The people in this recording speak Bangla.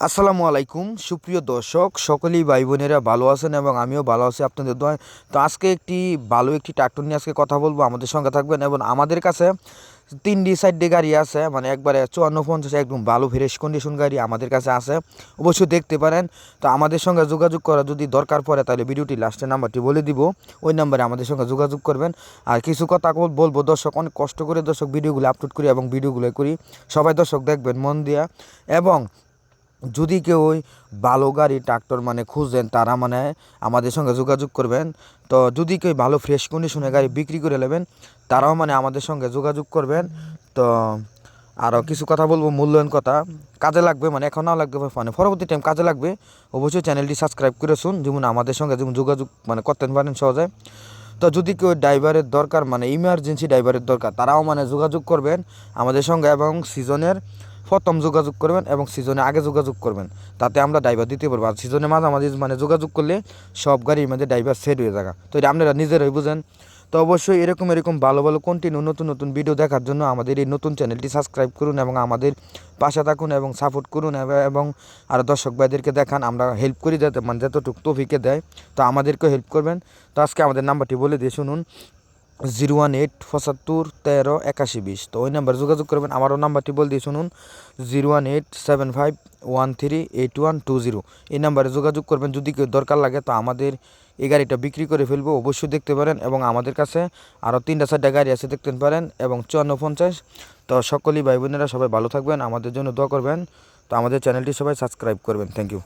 আসসালামু আলাইকুম, সুপ্রিয় দর্শক, সকলেই ভাই বোনেরা ভালো আছেন এবং আমিও ভালো আছি আপনাদের দয় তো আজকে একটি ভালো একটি ট্রাক্টর নিয়ে আজকে কথা বলব, আমাদের সঙ্গে থাকবেন এবং আমাদের কাছে তিনটি সাইডে গাড়ি আছে মানে একবারে চুয়ান্ন পঞ্চাশ একদম ভালো ফ্রেশ কন্ডিশন গাড়ি আমাদের কাছে আছে, অবশ্যই দেখতে পারেন। তো আমাদের সঙ্গে যোগাযোগ করা যদি দরকার পড়ে, তাহলে ভিডিওটি লাস্টের নাম্বারটি বলে দিব, ওই নাম্বারে আমাদের সঙ্গে যোগাযোগ করবেন। আর কিছু কথা বলব, দর্শক, অনেক কষ্ট করে দর্শক ভিডিওগুলো আপলোড করি এবং ভিডিওগুলো করি। সবাই দর্শক দেখবেন মন দিয়া। এবং যদি কেউ ওই ভালো গাড়ি ট্রাক্টর মানে খুঁজছেন তারা মানে আমাদের সঙ্গে যোগাযোগ করবেন। তো যদি কেউ ভালো ফ্রেশ কন্ডিশনের গাড়ি বিক্রি করে নেবেন, তারাও মানে আমাদের সঙ্গে যোগাযোগ করবেন। তো আরও কিছু কথা বলব, মূল্যায়ন কথা। কাজে লাগবে মানে এখন না লাগবে মানে পরবর্তী টাইম কাজে লাগবে। অবশ্যই চ্যানেলটি সাবস্ক্রাইব করে শুন, যেমন আমাদের সঙ্গে যেমন যোগাযোগ মানে করতে পারেন সহজে। তো যদি কেউ ড্রাইভারের দরকার মানে ইমার্জেন্সি ড্রাইভারের দরকার, তারাও মানে যোগাযোগ করবেন আমাদের সঙ্গে এবং সিজনের প্রথম যোগাযোগ করবেন এবং সিজনে আগে যোগাযোগ করবেন। তাতে আমরা ড্রাইভার দিতে পারব। আর সিজনের মাঝামাঝি মানে যোগাযোগ করলে সব গাড়ির মধ্যে ড্রাইভার সেট হয়ে যাবে। তো এটা আপনারা নিজেরাই বুঝেন। তো অবশ্যই এরকম এরকম ভালো ভালো কন্টিনিউ নতুন নতুন ভিডিও দেখার জন্য আমাদের এই নতুন চ্যানেলটি সাবস্ক্রাইব করুন এবং আমাদের পাশে থাকুন এবং সাপোর্ট করুন এবং আর দর্শক ভাইদেরকে দেখান। আমরা হেল্প করি যাতে মানে যতটুকু তফিকে দেয়, তো আমাদেরকেও হেল্প করবেন। তো আজকে আমাদের নাম্বারটি বলে দিয়ে শুনুন। জিরো ওয়ান এইট পঁচাত্তর তেরো একাশি বিশ। তো ওই নাম্বার যোগাযোগ করবেন, আমারও নাম্বারটি বল দিয়ে শুনুন, zero one eight seven five one three eight one two zero. এই নাম্বারে যোগাযোগ করবেন, যদি কেউ দরকার লাগে তো আমাদের এই গাড়িটা বিক্রি করে ফেলব, অবশ্যই দেখতে পারেন এবং আমাদের কাছে আরও তিনটা চারটা গাড়ি আছে, দেখতে পারেন এবং চুয়ান্ন পঞ্চাশ। তো সকলেই ভাই বোনেরা সবাই ভালো থাকবেন, আমাদের জন্য দোয়া করবেন। তো আমাদের চ্যানেলটি সবাই সাবস্ক্রাইব করবেন, থ্যাংক ইউ।